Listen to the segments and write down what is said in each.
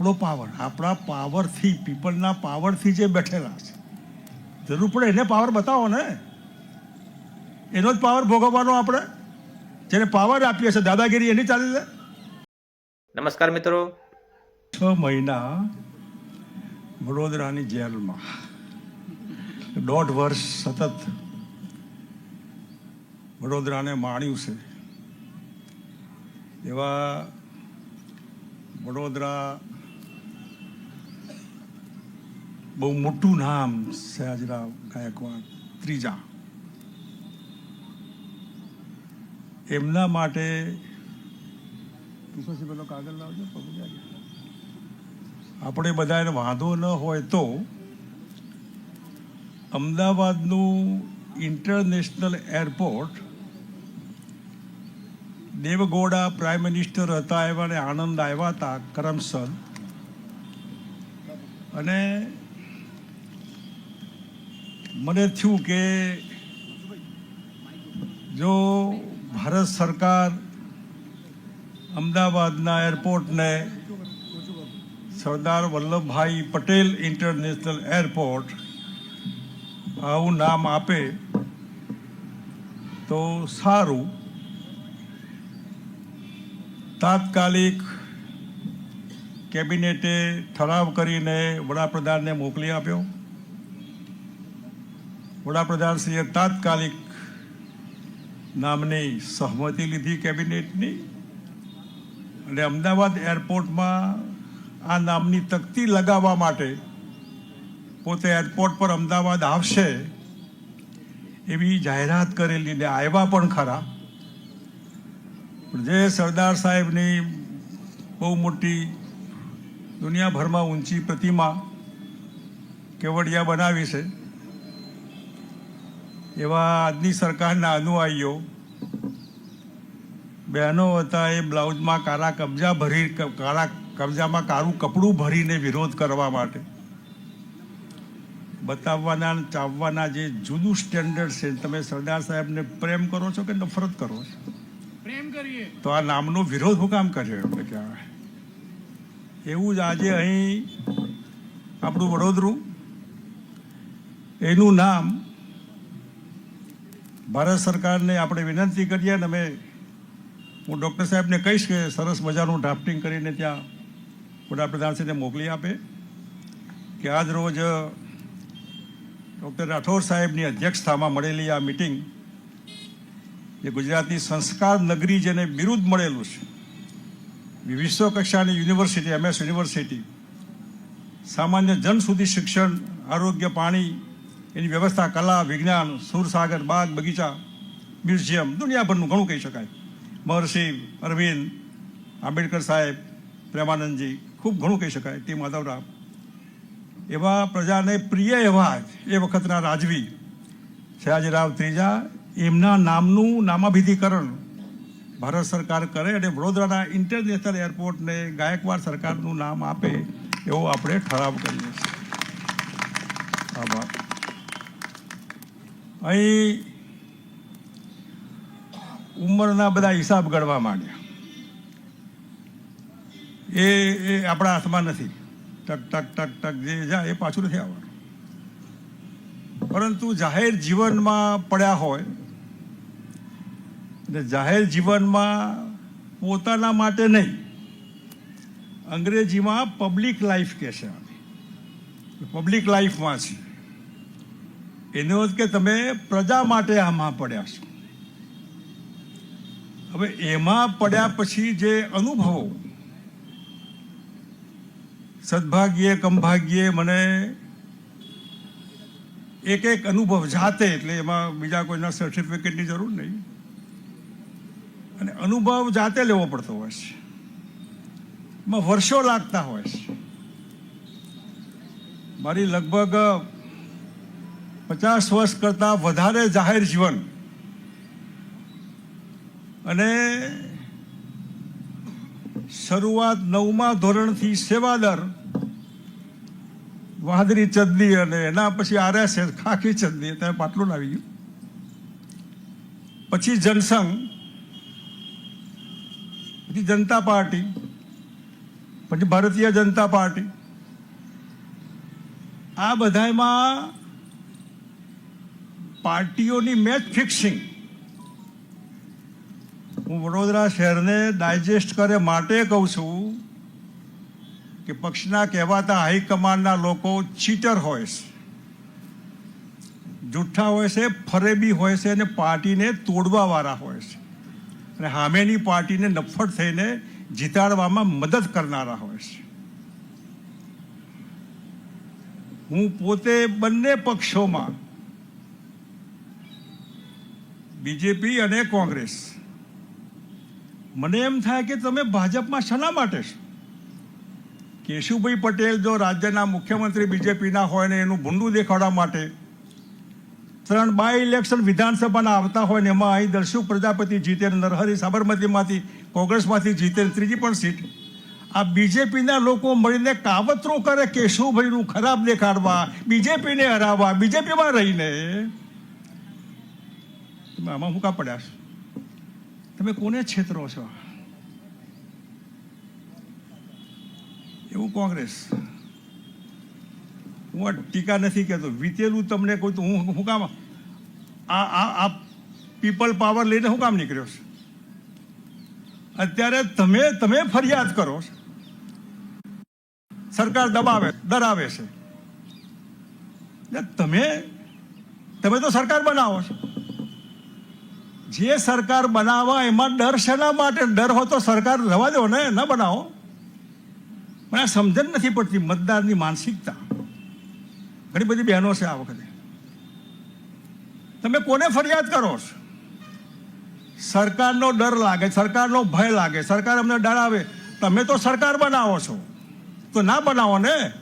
આપણો પાવર આપણા પાવરથી પીપલના પાવરથી જે બેઠેલા છે. જરૂર પડે એને પાવર બતાવો ને. એનો જ પાવર ભોગવવાનો આપણે. જેને પાવર આપીએ છીએ દાદાગીરી એની ચાલી છે નમસ્કાર મિત્રો. છ મહિના વડોદરાની જેલમાં. દોઢ વર્ષ સતત વડોદરાને માણ્યું છે. એવા વડોદરા બહુ મોટું નામ સયાજીરાવ ગાયકવાડ ત્રીજા. એમના માટે પેલો કાગળ લાવજો આપણે બધાને વાંધો ન હોય તો અમદાવાદનું international airport Devegowda prime minister હતા એવા ને આનંદ આવ્યા હતા કરમસદ. અને મને થયું કે જો ભારત સરકાર અમદાવાદના એરપોર્ટને સરદાર વલ્લભભાઈ પટેલ ઇન્ટરનેશનલ એરપોર્ટ આવું નામ આપે, તો સારું. તાત્કાલિક કેબિનેટે ઠરાવ કરીને વડાપ્રધાનને મોકલી આપ્યો. વડાપ્રધાનશ્રીએ તાત્કાલિક નામની સહમતિ લીધી કેબિનેટની. અને અમદાવાદ એરપોર્ટમાં આ નામની તકતી લગાવવા માટે પોતે એરપોર્ટ પર અમદાવાદ આવશે એવી જાહેરાત કરેલી ને આવ્યા પણ ખરા. જે સરદાર સાહેબની બહુ મોટી દુનિયાભરમાં ઊંચી પ્રતિમા કેવડિયા બનાવી છે એવા આજની સરકારના અનુયાયીઓ બહેનો હતા એ બ્લાઉઝમાં કાળા કબજા ભરી કાળા કબજામાં કાળું કપડું ભરીને વિરોધ કરવા માટે બતાવવાના ચાવવાના જે જુદું સ્ટેન્ડર્ડ છે તમે સરદાર સાહેબને પ્રેમ કરો છો કે નફરત કરો છો? પ્રેમ કરીએ. તો આ નામનો વિરોધ હું કામ કર્યો એમને કહેવાય. એવું જ આજે અહીં આપણું વડોદરું એનું નામ ભારત સરકારને આપણે વિનંતી કરીએ અને અમે હું ડૉક્ટર સાહેબને કહીશ કે સરસ મજાનું ડ્રાફ્ટિંગ કરીને ત્યાં વડાપ્રધાનશ્રીને મોકલી આપે. કે આજ રોજ ડૉક્ટર રાઠોડ સાહેબની અધ્યક્ષતામાં મળેલી આ મિટિંગ જે ગુજરાતની સંસ્કાર નગરી જેને બિરુદ મળેલું છે. વિશ્વ કક્ષાની યુનિવર્સિટી એમએસ યુનિવર્સિટી, સામાન્ય જન સુધી શિક્ષણ, આરોગ્ય, પાણી એની વ્યવસ્થા, કલા, વિજ્ઞાન, સુરસાગર, બાગ, બગીચા, મ્યુઝિયમ, દુનિયાભરનું ઘણું કહી શકાય. મહર્ષિ અરવિંદ આંબેડકર સાહેબ, પ્રેમાનંદજી, ખૂબ ઘણું કહી શકાય. તે માધવરાવ. એવા પ્રજાને પ્રિય એવા એ વખતના રાજવી સયાજીરાવ ત્રીજા. એમના નામનું નામાભિધિકરણ ભારત સરકાર કરે અને વડોદરાના ઇન્ટરનેશનલ એરપોર્ટને ગાયકવાડ સરકારનું નામ આપે એવો આપણે ઠરાવ કરીએ છીએ. આભાર. અહીં ઉંમરના બધા હિસાબ ગણવા માંડ્યા. એ એ આપણા હાથમાં નથી. ટક ટક ટક ટક, જે જાય એ પાછું નથી આવવાનું. પરંતુ જાહેર જીવનમાં પડ્યા હોય ને જાહેર જીવનમાં પોતાના માટે નહીં, અંગ્રેજીમાં પબ્લિક લાઈફ કહેશે પબ્લિક લાઈફમાં છે એનો કે તમે પ્રજા માટે આમાં પડ્યા છો. હવે એમાં પડ્યા પછી જે અનુભવો, સદભાગ્યે, કમભાગ્યે મને એક એક અનુભવ જાતે, એટલે એમાં બીજા કોઈના સર્ટિફિકેટની જરૂર નહીં. અને અનુભવ જાતે લેવો પડતો હોય છે. વર્ષો લાગતા હોય છે. મારી લગભગ પચાસ વર્ષ કરતાં વધારે જાહેર જીવન. અને શરૂઆત નવમા ધોરણથી સેવાદર વાદળી ચંદની અને એના પછી આરએસ ખાખી ચંદની ત્યાં પાટલું આવી ગયું. પછી જનસંઘ, પછી જનતા પાર્ટી, પછી ભારતીય જનતા પાર્ટી. આ બધામાં પાર્ટીઓની મેચ ફિક્સિંગ હું વડોદરા શહેરને ડાયજેસ્ટ કરે માટે કહું છું કે પક્ષના કહેવાતા હાઈકમાન્ડના લોકો ચીટર હોય છે. જુઠ્ઠા હોય છે, ફરેબી હોય છે અને પાર્ટીને તોડવાવાળા હોય છે. અને સામેની પાર્ટીને નફ્ફટ થઈને જીતાડવામાં મદદ કરનારા હોય છે. હું પોતે બંને પક્ષોમાં બીજેપી અને કોંગ્રેસ. મને એમ થાય કે તમે ભાજપમાં શના માટે છો? કેશુભાઈ પટેલ જો રાજ્યના મુખ્યમંત્રી બીજેપીના હોય ને એનું ભૂંડું દેખાડવા માટે ત્રણ બાય ઇલેક્શન વિધાનસભાના આવતા હોય ને એમાં અહીં દર્શુ પ્રજાપતિ જીતે નરહરી સાબરમતીમાંથી, કોંગ્રેસમાંથી જીતે ત્રીજી પણ સીટ. આ બીજેપીના લોકો મળીને કાવતરો કરે કેશુભાઈનું ખરાબ દેખાડવા, બીજેપીને હરાવવા, બીજેપીમાં રહીને. તમે આમાં હું કા પડ્યા છો? તમે કોને છેતરો છો? એવું કોંગ્રેસ. હું આ ટીકા નથી કહેતો. વીતેલું તમને કોઈ તો હું હું કામ આ આ આ પીપલ પાવર લઈને હું કામ નીકળ્યો છે? અત્યારે તમે તમે ફરિયાદ કરો છો. સરકાર દબાવે, ડરાવે છે. તમે તમે તો સરકાર બનાવો છો. જે સરકાર બનાવવા એમાં ડર શેના માટે? ડર હોય તો સરકાર રવા દો ને, ન બનાવો. મને આ સમજણ નથી પડતી મતદારની માનસિકતા. ઘણી બધી બહેનો છે આ વખતે. તમે કોને ફરિયાદ કરો છો? સરકારનો ડર લાગે, સરકારનો ભય લાગે, સરકાર અમને ડરાવે તમે તો સરકાર બનાવો છો. તો ના બનાવો ને?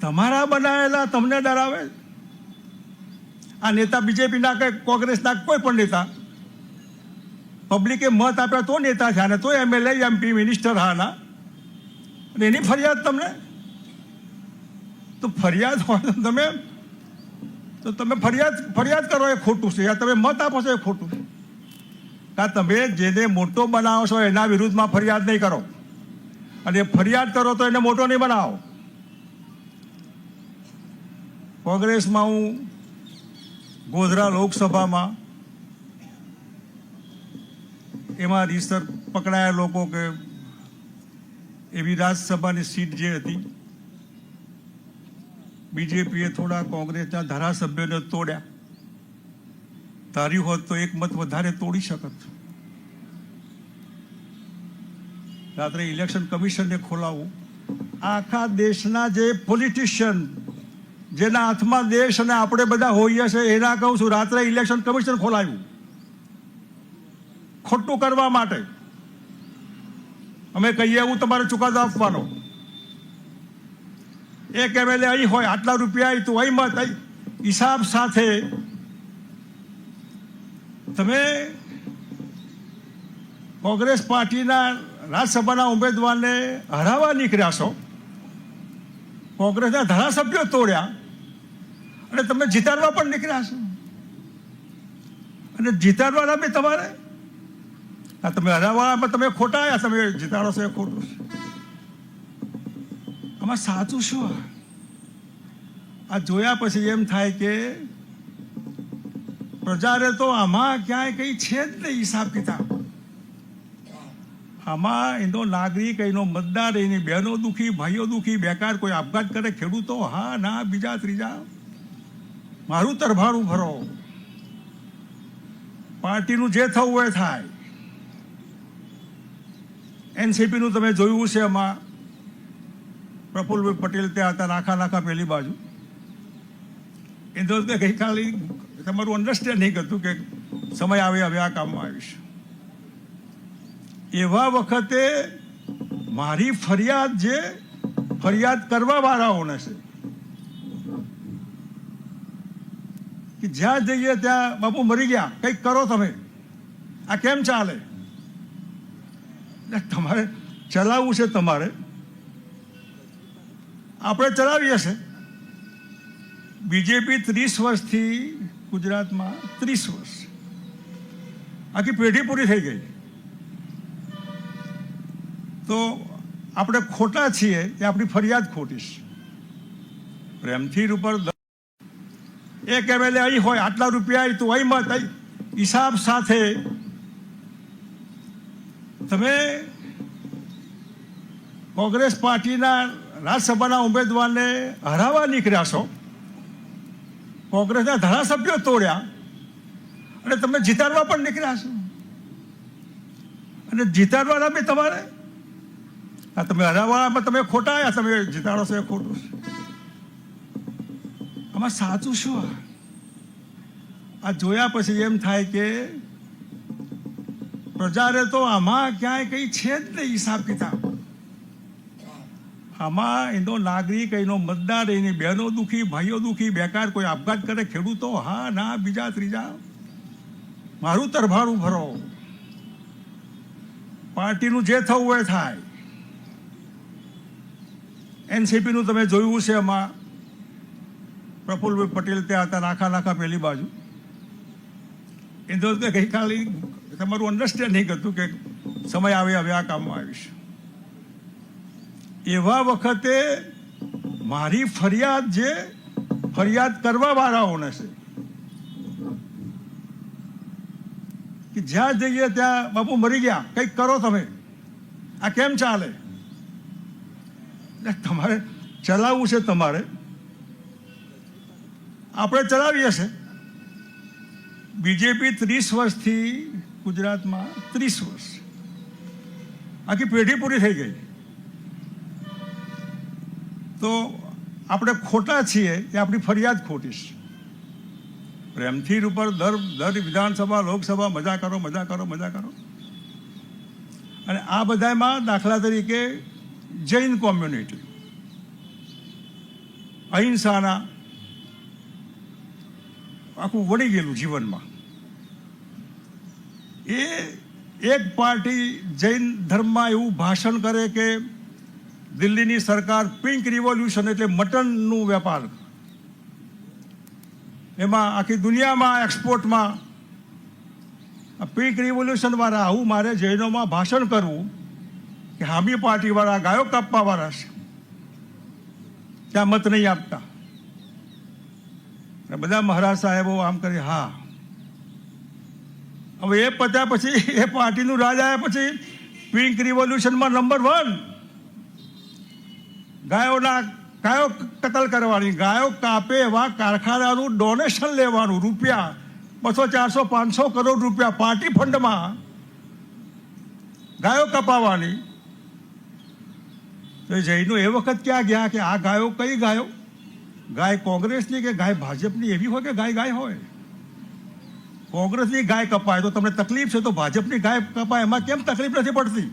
તમારા બનાવેલા તમને ડરાવે આ નેતા બીજેપીના કે કોંગ્રેસના કોઈ પણ નેતા. પબ્લિકે મત આપ્યા તો નેતા છે અને તો એમએલએ એમપી મિનિસ્ટર હાના. અને એની ફરિયાદ તમને? તો ફરિયાદ હોય તમે, તો તમે ફરિયાદ ફરિયાદ કરો એ ખોટું છે, યા તમે મત આપો છો એ ખોટું છે. કાં તમે જેને મોટો બનાવો છો એના વિરુદ્ધમાં ફરિયાદ નહીં કરો. અને ફરિયાદ કરો તો એને મોટો નહીં બનાવો. કોંગ્રેસમાં હું ગોધરા લોકસભામાં એમાં રીસર પકડાયા લોકો કે એવી રાજ્યસભાની સીટ જે હતી, બીજેપીએ થોડા કોંગ્રેસના ધારાસભ્યોને તોડ્યા. ધાર્યું હોત તો એક મત વધારે તોડી શકત. રાત્રે ઇલેક્શન કમિશનને ખોલાવવું આખા દેશના જે પોલિટિશિયન જેના હાથમાં દેશ અને આપણે બધા હોઈએ છે એના કહું છું, રાત્રે ઇલેક્શન કમિશન ખોલાવ્યું ખોટું કરવા માટે. અમે કહીએ એવું તમારે ચુકાદો આપવાનો. એક એમએલએ અહીં હોય, આટલા રૂપિયા તું, અહીં મત હિસાબ સાથે તમે કોંગ્રેસ પાર્ટીના રાજ્યસભાના ઉમેદવારને હરાવવા નીકળ્યા છો. કોંગ્રેસના ધારાસભ્યો તોડ્યા. અને તમે જીતાડવા પણ નીકળ્યા છો. અને જીતાડવાના બી તમારે. આ તમે હરાવવાના તમે ખોટા આવ્યા, તમે જીતાડો છો એ ખોટું છે. આમાં સાચું શું આ? જોયા પછી એમ થાય કે પ્રજાને તો આમાં ક્યાંય કંઈ છે જ નહીં હિસાબ કિતાબ. આમાં એનો નાગરિક, એનો મતદાર, એની બહેનો દુખી, ભાઈઓ દુખી, બેકાર કોઈ આપઘાત કરે, ખેડૂતો, હા, ના, બીજા, ત્રીજા. મારું તરભારું ભરો. પાર્ટીનું જે થવું હોય થાય. એનસીપીનું તમે જોયું છે એમાં પ્રફુલ્લભાઈ પટેલ ત્યાં હતા નાખા નાખા પેલી બાજુ. એ કે ગઈકાલે તમારું અન્ડરસ્ટેન્ડિંગ હતું કે સમય આવે હવે આ કામમાં આવીશ. એવા વખતે મારી ફરિયાદ જે ફરિયાદ કરવા વાળાઓને છે. કે જ્યાં જઈએ ત્યાં બાપુ મરી ગયા. કંઈક કરો તમે. આ કેમ ચાલે? તમારે ચલાવવું છે તમારે. આપણે ચલાવીએ છે બીજેપી ત્રીસ વર્ષથી ગુજરાતમાં ત્રીસ વર્ષ. આખી પેઢી પૂરી થઈ ગઈ. તો આપણે ખોટા છીએ એ આપણી ફરિયાદ ખોટી છે. પ્રેમથી ઉપર એક એમએલએ અહીં હોય, આટલા રૂપિયા તો અહીંમાં તઈ હિસાબ સાથે. તમે કોંગ્રેસ પાર્ટીના રાજ્યસભાના ઉમેદવારને હરાવવા નીકળ્યા છો. કોંગ્રેસના ધારાસભ્યો તોડ્યા. અને તમે જીતાડવા પણ નીકળ્યા છો. અને જીતાડવાના બી તમારે? આ તમે હરાવવામાં તમે ખોટા આવ્યા તમે જીતાડો છો એ ખોટું છે. આમાં સાચું શું આ? જોયા પછી એમ થાય કે પ્રજાને તો આમાં ક્યાંય કંઈ છે જ નહીં હિસાબ કિતાબ આમાં એનો નાગરિક, એનો મતદાર, એની બહેનો દુખી, ભાઈઓ દુખી, બેકાર, કોઈ આપઘાત કરે, ખેડૂતો, હા, ના, બીજા, ત્રીજા. મારું તરભાડું ભરો. પાર્ટીનું જે થવું એ થાય. એનસીપીનું તમે જોયું છે એમાં પ્રફુલ્લભાઈ પટેલ ત્યાં હતા નાખા નાખા પેલી બાજુ. એ તો કે ગઈકાલે તમારું અન્ડરસ્ટેન્ડિંગ હતું કે સમય આવે, હવે આ કામમાં આવીશ. એવા વખતે મારી ફરિયાદ જે ફરિયાદ કરવા વાળાઓને છે, કે જ્યાં જઈએ ત્યાં બાપુ મરી ગયા, કંઈક કરો તમે. આ કેમ ચાલે? તમારે ચલાવવું છે તમારે. આપણે ચલાવીએ છે બીજેપી ત્રીસ વર્ષથી ગુજરાતમાં ત્રીસ વર્ષ. આખી પેઢી પૂરી થઈ ગઈ. તો આપણે ખોટા છીએ એ આપણી ફરિયાદ ખોટી છે? પ્રેમથી ઉપર દર દર વિધાનસભા, લોકસભા, મજા કરો મજા કરો મજા કરો. અને આ બધામાં દાખલા તરીકે જૈન કોમ્યુનિટી. અહિંસાના આખું વળી ગયેલું જીવનમાં. એ એક પાર્ટી જૈન ધર્મમાં એવું ભાષણ કરે કે દિલ્હીની સરકાર પિંક રિવોલ્યુશન એટલે મટનનું વેપાર. એમાં આખી દુનિયામાં એક્સપોર્ટમાં પિંક રિવોલ્યુશન વાળા આવું મારે જૈનોમાં ભાષણ કરવું કે હામી પાર્ટી વાળા ગાયો કાપવા વાળા છે. ત્યાં મત નહીં આપતા. બધા મહારાજ સાહેબો આમ કરી, હા. હવે એ પત્યા પછી, એ પાર્ટીનું રાજ આવ્યા પછી પિંક રિવોલ્યુશનમાં નંબર વન ગાયોના, ગાયો કતલ કરવાની, ગાયો કાપે એવા કારખાનાનું ડોનેશન લેવાનું, રૂપિયા બસો, ચારસો, પાંચસો કરોડ રૂપિયા પાર્ટી ફંડમાં ગાયો કપાવાની તો એ એ વખત ક્યાં ગયા કે આ ગાયો કઈ ગાયો? ગાય કોંગ્રેસની કે ગાય ભાજપની એવી હોય કે ગાય ગાય હોય? કોંગ્રેસની ગાય કપાય તો તમને તકલીફ છે તો ભાજપની ગાય કપાય, એમાં કેમ તકલીફ નથી પડતી?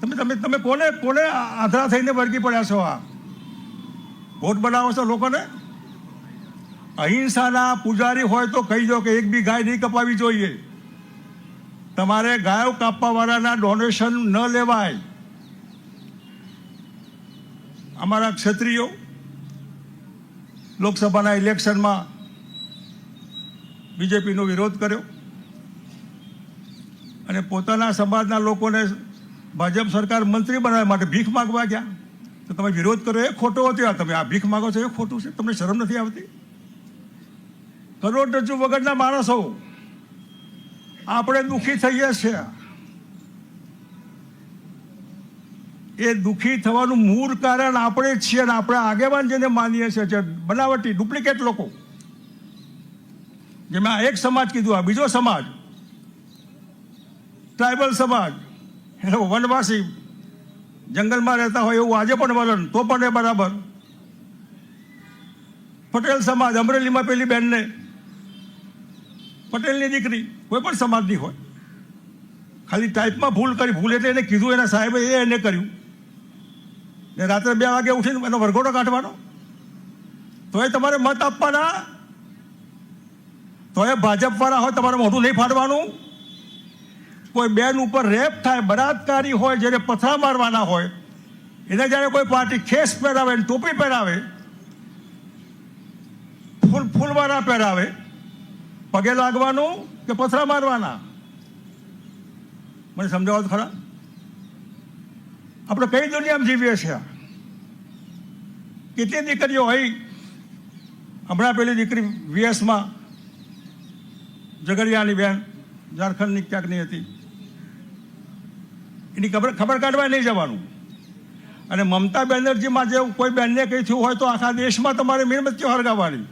તમે તમે તમે કોને કોને આધરા થઈને વળગી પડ્યા છો આ? વોટ બનાવો છો લોકોને? અહિંસાના પૂજારી હોય તો કહી દો કે એક બી ગાય નહીં કપાવી જોઈએ. તમારે ગાયો કાપવા વાળાના ડોનેશન ન લેવાય. અમારા ક્ષત્રિયો લોકસભાના ઇલેક્શનમાં બીજેપીનો વિરોધ કર્યો અને પોતાના સમાજના લોકોને ભાજપ સરકાર મંત્રી બનાવવા માટે ભીખ માગવા ગયા. તો તમે વિરોધ કર્યો, એ ખોટો હતો. તમે આ ભીખ માગો છો, એ ખોટું છે. તમને શરમ નથી આવતી? કરોડરજ્જુ વગરના માણસો, આપણે દુઃખી થઈએ છીએ. એ દુઃખી થવાનું મૂળ કારણ આપણે જ છીએ અને આપણે આગેવાન જેને માનીએ છીએ જે બનાવટી, ડુપ્લિકેટ લોકો. જેમાં એક સમાજ કીધું, આ બીજો સમાજ. ટ્રાઇબલ સમાજ. એટલે વનવાસી. જંગલમાં રહેતા હોય એવું આજે પણ વલણ તો પણ એ બરાબર. પટેલ સમાજ, અમરેલીમાં પેલી બેનને. પટેલની દીકરી, કોઈ પણ સમાજની હોય. ખાલી ટાઈપમાં ભૂલ કરી, ભૂલ એટલે એને કીધું, એના સાહેબે એ એને કર્યું. ને રાત્રે બે વાગે ઉઠીને એનો વરઘોડો કાઢવાનો? તો એ તમારે મત આપવાના? તો એ ભાજપવાળા હોય તમારે મોઢું નહીં ફાડવાનું? કોઈ બેન ઉપર રેપ થાય, બળાત્કારી હોય, જેને પથરા મારવાના હોય, એને જ્યારે કોઈ પાર્ટી ખેસ પહેરાવે ટોપી પહેરાવે, ફૂલ ફૂલવાળા પહેરાવે, પગે લાગવાનું કે પથરા મારવાના? મને સમજાવો ખરા? આપણે કઈ દુનિયામાં જીવીએ છીએ? કેટલી દીકરીઓ હોય? હમણાં પેલી દીકરી વીએસમાં ઝઘડિયાની બેન, ઝારખંડની ક્યાંકની હતી. એની ખબર ખબર કાઢવા નહીં જવાનું. અને મમતા બેનર્જીમાં જે કોઈ બેનને કંઈ થયું હોય તો આખા દેશમાં તમારે મીણબત્તીઓ હળગાવવાની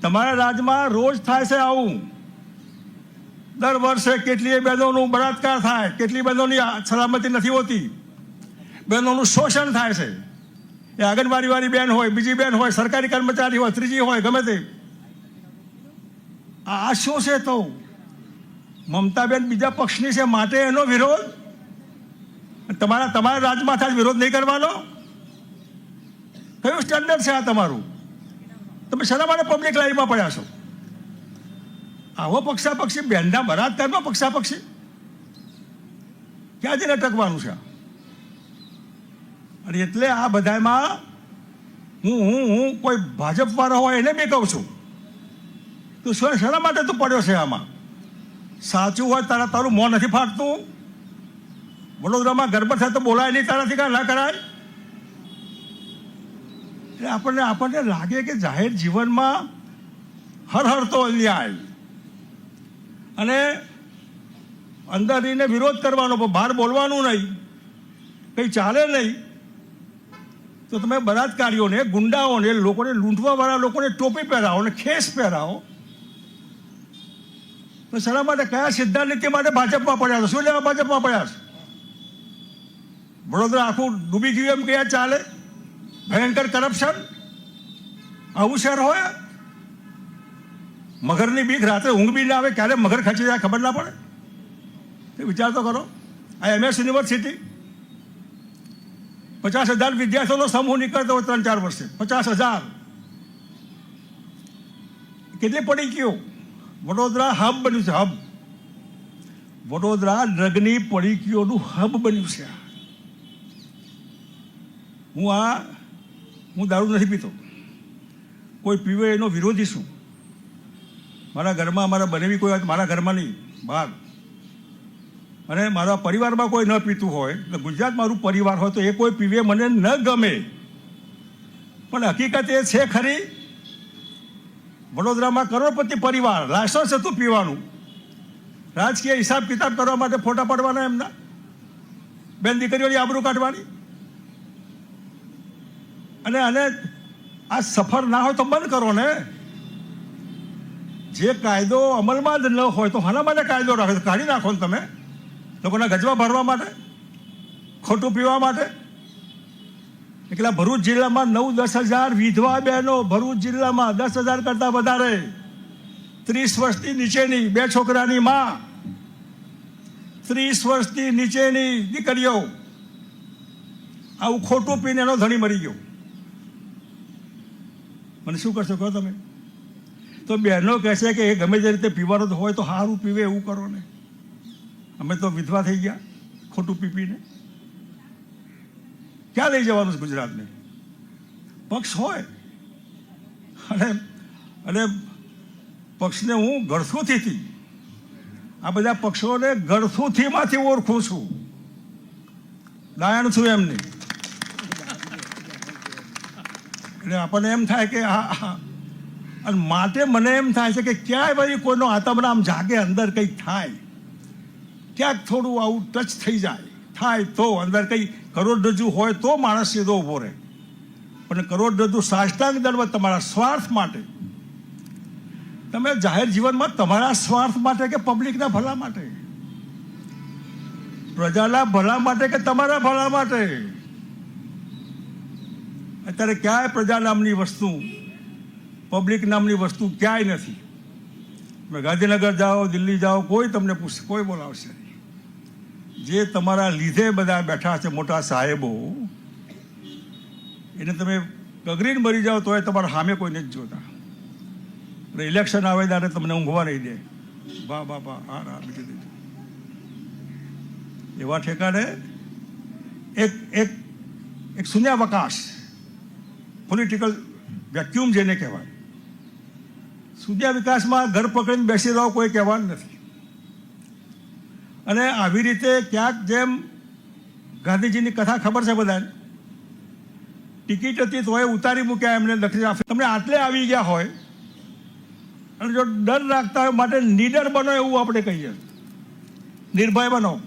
તમારા રાજમાં રોજ થાય છે આવું. દર વર્ષે કેટલીય બહેનોનું બળાત્કાર થાય, કેટલી બહેનોની સલામતી નથી હોતી. બહેનોનું શોષણ થાય છે. એ આંગણવાડીવાળી બેન હોય, બીજી બેન હોય, સરકારી કર્મચારી હોય, ત્રીજી હોય, ગમે તે. આ શું છે તો? મમતાબેન બીજા પક્ષની છે, માટે એનો વિરોધ? તમારા તમારા રાજમાં વિરોધ નહીં કરવાનો? કયું સ્ટેન્ડર્ડ છે આ તમારું? તમે શેના માટે પબ્લિક લાઈનમાં પડ્યા છો? આવો પક્ષાપક્ષી, બેનના બળાત્કારમાં પક્ષાપક્ષી. ક્યાં જઈને ટકવાનું છે? અને એટલે આ બધામાં હું હું હું કોઈ ભાજપવાળો હોય એને મેં કહું છું. તું શું શેના માટે તું પડ્યો છે આમાં? સાચું હોય તારા તારું મોં નથી ફાટતું? વડોદરામાં ગરબડ થાય તો બોલાય નહીં તારાથી કાંઈ, ના કરાય? એટલે આપણને આપણને લાગે કે જાહેર જીવનમાં હર હર તો અન્યાય. અને અંદર રહીને વિરોધ કરવાનો, પણ બહાર બોલવાનું નહીં, કંઈ ચાલે નહીં. તો તમે બળાત્કારીઓને, ગુંડાઓને, લોકોને, લૂંટવાવાળા લોકોને ટોપી પહેરાવો અને ખેસ પહેરાવો. તો શેના માટે, કયા સિદ્ધાંત માટે ભાજપમાં પડ્યા છે? શું લેવા ભાજપમાં પડ્યા છે? વડોદરા આખું ડૂબી ગયું એમ કયા ચાલે? ભયંકર કરપ્શન આવું શહેર હોય? મગરની બીક રાત્રે ઊંઘ બી ના આવે, ક્યારે મગર ખચી જાય ખબર ના પડે? વિચાર તો કરો. આ એમએસ યુનિવર્સિટી પચાસ હજાર વિદ્યાર્થીઓનો સમૂહ નીકળતો હોય ત્રણ ચાર વર્ષે. પચાસ હજાર. કેટલી પડી ગયું? વડોદરા હબ બન્યું છે, હબ. વડોદરા ડ્રગની પડીકીઓનું હબ બન્યું છે હું આ, હું દારૂ નથી પીતો. કોઈ પીવે એનો વિરોધી છું મારા ઘરમાં, મારા બનેવી કોઈ મારા ઘરમાં નહીં. બહાર અને મારા પરિવારમાં કોઈ ન પીતું હોય તો ગુજરાત મારું પરિવાર હોય તો એ કોઈ પીવે મને ન ગમે. પણ હકીકત એ છે ખરી, વડોદરામાં કરોડપતિ પરિવાર, લાયસન્સ હતું પીવાનું. રાજકીય હિસાબ કિતાબ કરવા માટે ફોટા પાડવાના એમના. બેન દીકરીઓની આબરૂ કાઢવાની. અને અને આ સફર ના હોય તો બંધ કરો ને. જે કાયદો અમલમાં જ ન હોય તો હાના માટે કાયદો રાખે કાઢી નાખો ને તમે. લોકોના ગજવા ભરવા માટે, ખોટું પીવા માટે. એટલે ભરૂચ જિલ્લામાં નવ દસ હજાર વિધવા બહેનો ભરૂચ જિલ્લામાં દસ હજાર કરતાં વધારે. ત્રીસ વર્ષથી નીચેની બે છોકરાની માં. ત્રીસ વર્ષથી નીચેની દીકરીઓ. આવું ખોટું પીને એનો ધણી મરી ગયો. મને શું કરશો કહો તમે? તો બહેનો કહેશે કે એ ગમે તે રીતે પીવાનો હોય તો સારું પીવે, એવું કરો ને. અમે તો વિધવા થઈ ગયા, ખોટું પીપીને. ક્યાં લઈ જવાનું છે ગુજરાતને? પક્ષ હોય. અને અને પક્ષને હું ગળથુથી આ બધા પક્ષોને ગળથુથીમાંથી ઓળખું છું. દાયણ છું એમની. એટલે આપણને એમ થાય કે આ- અને માટે મને એમ થાય છે કે ક્યાંય ભાઈ કોઈનો આતમરામ જાગે, અંદર કંઈક થાય. ક્યાંક થોડું આવું ટચ થઈ જાય. થાય તો અંદર કંઈ કરોડરજ્જુ હોય તો માણસ સીધો ઊભો રહે. પણ કરોડરજ્જુ સાષ્ટાંગ દંડવત તમારા સ્વાર્થ માટે. તમે જાહેર જીવનમાં તમારા સ્વાર્થ માટે કે પબ્લિકના ભલા માટે? પ્રજાના ભલા માટે કે તમારા ભલા માટે? અત્યારે ક્યાંય પ્રજા નામની વસ્તુ પબ્લિક નામની વસ્તુ ક્યાંય નથી. તમે ગાંધીનગર જાઓ, દિલ્હી જાઓ, કોઈ તમને પૂછશે, કોઈ બોલાવશે નહીં. જે તમારા લીધે બધા બેઠા છે, મોટા સાહેબો, એને તમે ગગરીને મરી જાઓ, તોય તમારા સામે કોઈને જ જોતા. એટલે ઇલેક્શન આવે ત્યારે તમને ઊંઘવા નહીં દે. બા બા બા હા હા બીજું દીધું એવા ઠેકાણે એક એક એક શૂન્યાવકાશ પોલિટિકલ વેક્યુમ જેને કહેવાય. શૂન્ય વિકાસમાં ઘર પકડીને બેસી રહો, કોઈ કહેવાનું નથી. અને આવી રીતે ક્યાંક જેમ ગાંધીજીની કથા ખબર છે બધાને? ટિકિટ હતી તોય ઉતારી મૂક્યા એમને દક્ષિણ આફ્રિકા તમને આટલે આવી ગયા હોય, અને જો ડર રાખતા હોય, માટે નીડર બનો એવું આપણે કહીએ. નિર્ભય બનો.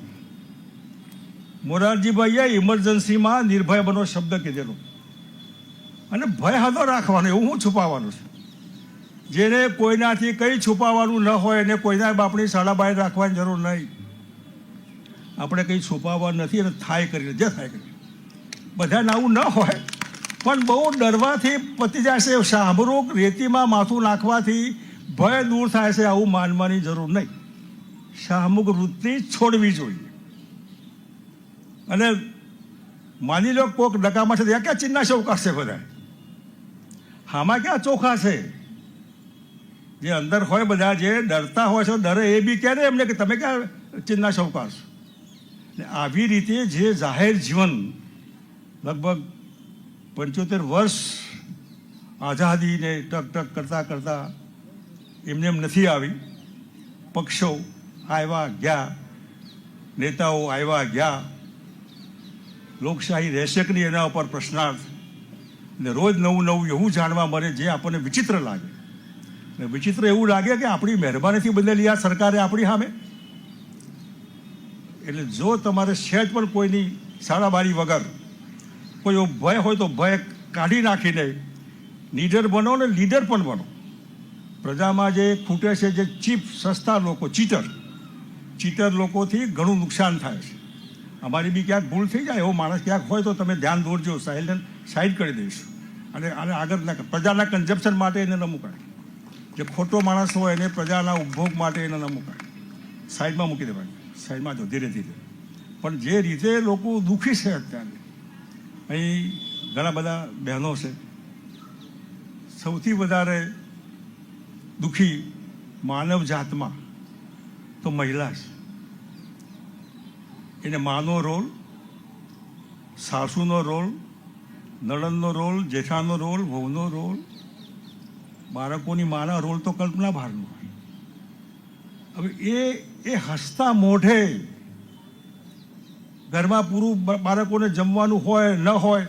મોરારજીભાઈએ ઇમરજન્સીમાં નિર્ભય બનો શબ્દ કીધેલો. અને ભય હતો રાખવાનો, એવું હું છુપાવવાનું છે. જેને કોઈનાથી કંઈ છુપાવવાનું ન હોય એને કોઈના બાપની સાડા બહાર રાખવાની જરૂર નહીં. આપણે કંઈ છુપાવવા નથી અને થાય કરીને, જે થાય કરી બધાને આવું ન હોય, પણ બહુ ડરવાથી પતી જાય છે શાહમૃગ રેતીમાં માથું નાખવાથી ભય દૂર થાય છે, આવું માનવાની જરૂર નહીં. સામુક વૃત્તિ છોડવી જોઈએ. અને માની લો કોક ડકામાં છે, ત્યાં ક્યાં ચિન્ના શોકા છે બધા હામાં ક્યાં ચોખા છે? જે અંદર હોય બધા જે ડરતા હોય છે, ડરે એ બી ક્યારે એમને કે તમે ક્યાં ચિંતા શોકા ને આવી રીતે જે જાહેર જીવન લગભગ પંચોતેર વર્ષ આઝાદીને ટક ટક કરતાં કરતાં એમને એમ નથી આવી. પક્ષો આવ્યા ગયા, નેતાઓ આવ્યા ગયા. લોકશાહી રહેશે કે નહીં એના ઉપર પ્રશ્નાર્થ. ને રોજ નવું નવું એવું જાણવા મળે જે આપણને વિચિત્ર લાગે. વિચિત્ર એવું લાગે કે આપણી મહેરબાનીથી બદલેલી આ સરકારે આપણી સામે. એટલે જો તમારે સહેજ પણ કોઈની સાડાબારી વગર કોઈ એવો ભય હોય તો ભય કાઢી નાખીને લીડર બનો ને લીડર પણ બનો. પ્રજામાં જે ખૂટે છે, જે ચીપ સસ્તા લોકો, ચીટર ચીટર લોકોથી ઘણું નુકસાન થાય છે. અમારી બી ક્યાંક ભૂલ થઈ જાય, એવો માણસ ક્યાંક હોય તો તમે ધ્યાન દોરજો સાહેલને સાઈડ કરી દઈશું. અને આને આગળ પ્રજાના કન્ઝપ્શન માટે એને ન મુકાય. જે ખોટો માણસ હોય એને પ્રજાના ઉપભોગ માટે એને ન મુકાય. સાઈડમાં મૂકી દેવાય સાઈડમાં જો ધીરે ધીરે. પણ જે રીતે લોકો દુઃખી છે અત્યારે, અહીં ઘણા બધા બહેનો છે. સૌથી વધારે દુઃખી માનવ જાતમાં તો મહિલા છે. એને માનો રોલ, સાસુનો રોલ, નણંદનો રોલ, જેઠાનો રોલ, વહુનો રોલ બાળકોની માના રોલ તો કલ્પના હોય. હવે એ એ હસતા મોઢે ઘરમાં પૂરું બાળકોને જમવાનું હોય, ન હોય,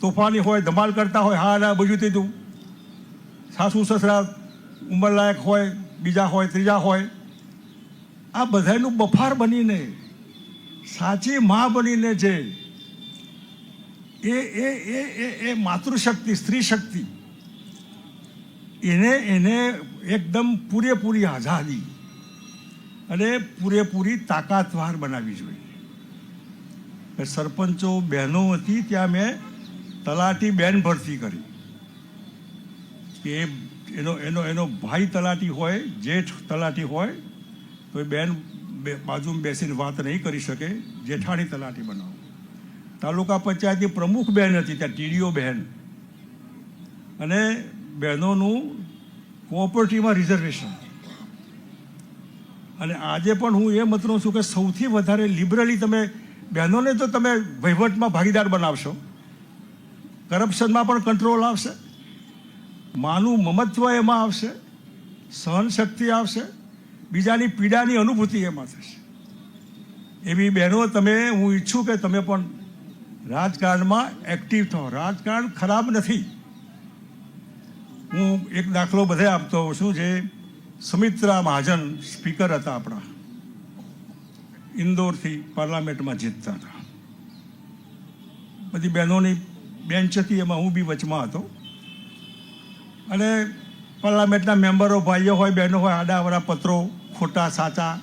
તોફાની હોય, ધમાલ કરતા હોય, હા, ના બીજું દીધું સાસુ, સસરા, ઉંમરલાયક હોય, બીજા હોય, ત્રીજા હોય. આ બધાનું બફાર બનીને, સાચી મા બનીને જે, એ એ એ એ માતૃશક્તિ સ્ત્રી શક્તિ એને એને એકદમ પૂરેપૂરી આઝાદી અને પૂરેપૂરી તાકાતવાર બનાવવી જોઈએ. સરપંચો બહેનો હતી ત્યાં મેં તલાટી બેન ભરતી કરી. કે એનો એનો એનો ભાઈ તલાટી હોય, જેઠ તલાટી હોય, તો એ બેન બાજુમાં બેસીને વાત નહીં કરી શકે, જેઠાણી તલાટી બનાવો. તાલુકા પંચાયતની પ્રમુખ બહેન હતી, ત્યાં ટીડીઓ બહેન અને બહેનોનું કોઓપરેટિવમાં રિઝર્વેશન અને આજે પણ હું એ મતનો છું કે સૌથી વધારે લિબરલી તમે બહેનોને તો તમે વહીવટમાં ભાગીદાર બનાવશો. કરપ્શનમાં પણ કંટ્રોલ આવશે. માનું મમત્વ એમાં આવશે. સહન શક્તિ આવશે. બીજાની પીડાની અનુભૂતિ એમાં થશે. એવી બહેનો તમે, હું ઈચ્છું કે તમે પણ રાજકારણમાં એક્ટિવ થાઓ રાજકારણ ખરાબ નથી. હું એક દાખલો બધે આપતો હોઉં છું જે સુમિત્રા મહાજન સ્પીકર હતા આપણા. ઇન્દોરથી પાર્લામેન્ટમાં જીતતા હતા. બધી બહેનોની બેન્ચ હતી એમાં હું બી વચમાં હતો. અને પાર્લામેન્ટના મેમ્બરો ભાઈઓ હોય, બહેનો હોય આડાવરા પત્રો ખોટા સાચા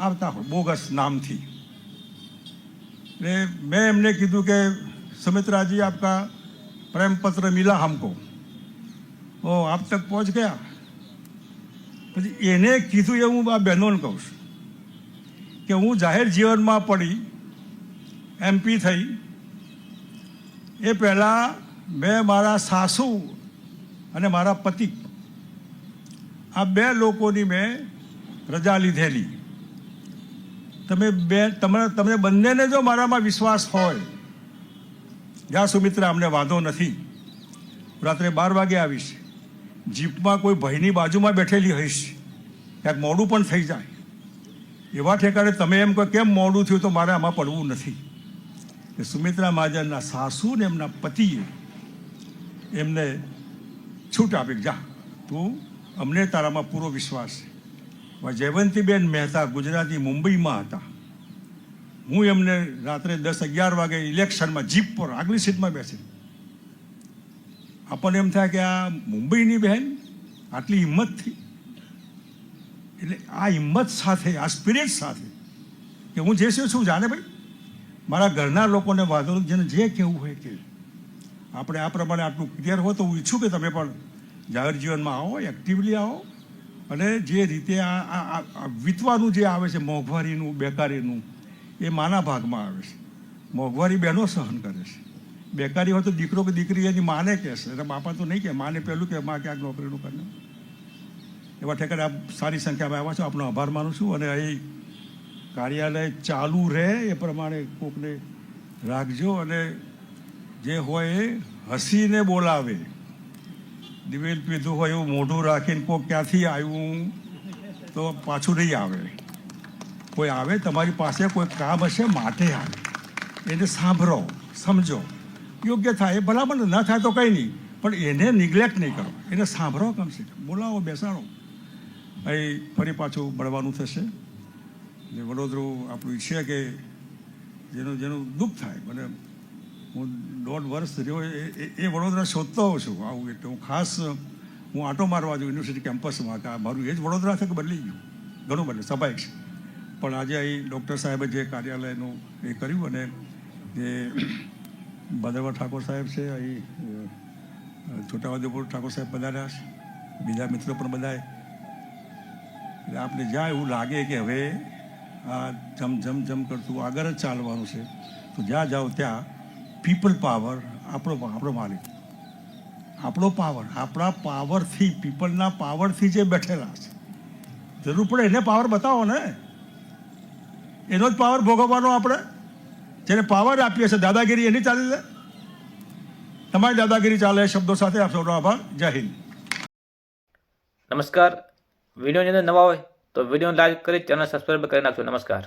આવતા હોય, બોગસ નામથી. એટલે મેં એમને કીધું કે, સુમિત્રાજી, આપકા પ્રેમપત્ર મિલા હમકો. ઓ, આપ તક પહોંચ ગયા? પછી એને કીધું એ હું આ બહેનોને કહું છું કે હું જાહેર જીવનમાં પડી એમપી થઈ, એ પહેલાં મેં મારા સાસુ અને મારા પતિ, આ બે લોકોની મેં રજા લીધેલી. તમે બે તમારા તમને બંનેને જો મારામાં વિશ્વાસ હોય, જ્યાં સુમિત્રા અમને વાંધો નથી. રાત્રે બાર વાગે આવીશ. જીપમાં કોઈ ભાઈની બાજુમાં બેઠેલી હઈશ, ક્યાંક મોડું પણ થઈ જાય. એવા ઠેકાણે તમે એમ કહો, કેમ મોડું થયું? તો મારે આમાં પડવું નથી. કે સુમિત્રા મહાજનના સાસુ ને એમના પતિએ એમને છૂટ આપી જા, તું અમને તારામાં પૂરો વિશ્વાસ છે. જયવંતીબેન મહેતા ગુજરાતી મુંબઈમાં હતા. હું એમને રાત્રે દસ અગિયાર વાગે ઇલેક્શનમાં જીપ પર આગલી સીટમાં બેસી. આપણને એમ થાય કે આ મુંબઈની બહેન આટલી હિંમતથી, એટલે આ હિંમત સાથે, આ સ્પિરિટ સાથે કે હું જે છું જાણે ભાઈ, મારા ઘરના લોકોને વાંધો જેને જે કહેવું હોય કે આપણે આ પ્રમાણે આટલું ક્લિયર હોય તો હું ઈચ્છું કે તમે પણ જાહેર જીવનમાં આવો એક્ટિવલી આવો અને જે રીતે આ વીતવાનું જે આવે છે, મોંઘવારીનું, બેકારીનું, એ માના ભાગમાં આવે છે. મોંઘવારી બહેનો સહન કરે છે. બેકારી હોય તો દીકરો કે દીકરી એની માને કહેશે. એટલે બાપા તો નહીં કે માને પહેલું કે માં ક્યાંક નોકરીનું કરે. એવા ઠેકાણે આપ સારી સંખ્યામાં આવ્યા છો, આપનો આભાર માનું છું અને અહીં કાર્યાલય ચાલુ રહે એ પ્રમાણે કોકને રાખજો અને જે હોય એ હસીને બોલાવે. દિવેલ પીધું હોય એવું મોઢું રાખીને કોક ક્યાંથી આવ્યું તો પાછું નહીં આવે. કોઈ આવે, તમારી પાસે કોઈ કામ હશે માટે આવે. એને સાંભળો, સમજો. યોગ્ય થાય, એ ભલામણ ન થાય તો કંઈ નહીં. પણ એને નિગ્લેક્ટ નહીં કરો. એને સાંભળો કમસે કમ બોલાવો, બેસાડો. અહીં ફરી પાછું મળવાનું થશે. ને વડોદરું આપણું ઈચ્છે કે જેનું જેનું દુઃખ થાય. મને, હું દોઢ વર્ષ રહ્યો એ- વડોદરા શોધતો હોઉં છું. આવું એટલે હું ખાસ, હું આટો મારવા છું યુનિવર્સિટી કેમ્પસમાં આ મારું એ જ વડોદરા છે કે બદલી ગયું? ઘણું બદલે, સ્વાભાવિક છે. પણ આજે અહીં ડૉક્ટર સાહેબે જે કાર્યાલયનું એ કર્યું અને જે ભદ્રવા ઠાકોર સાહેબ છે, અહીં છોટાઉદેપુર ઠાકોર સાહેબ પધાર્યા છે. બીજા મિત્રો પણ બધાએ એટલે આપણે જ્યાં એવું લાગે કે હવે આ જમ જમ જમ કરતું આગળ જ ચાલવાનું છે, તો જ્યાં જાઓ ત્યાં પીપલ પાવર આપણો આપણો માલિક. આપણો પાવર આપણા પાવરથી પીપલના પાવરથી જે બેઠેલા છે. જરૂર પડે એને પાવર બતાવો ને. એનો જ પાવર ભોગવવાનો આપણે. જેને પાવર આપીએ છે દાદાગીરી એની ચાલી તમારી દાદાગીરી ચાલે શબ્દો સાથે આપ સૌનો આભાર. જય હિન્દ. નમસ્કાર. વિડીયોની અંદર નવા હોય તો વિડીયોને લાઈક કરી ચેનલ સબસ્ક્રાઈબ કરી નાખજો. નમસ્કાર.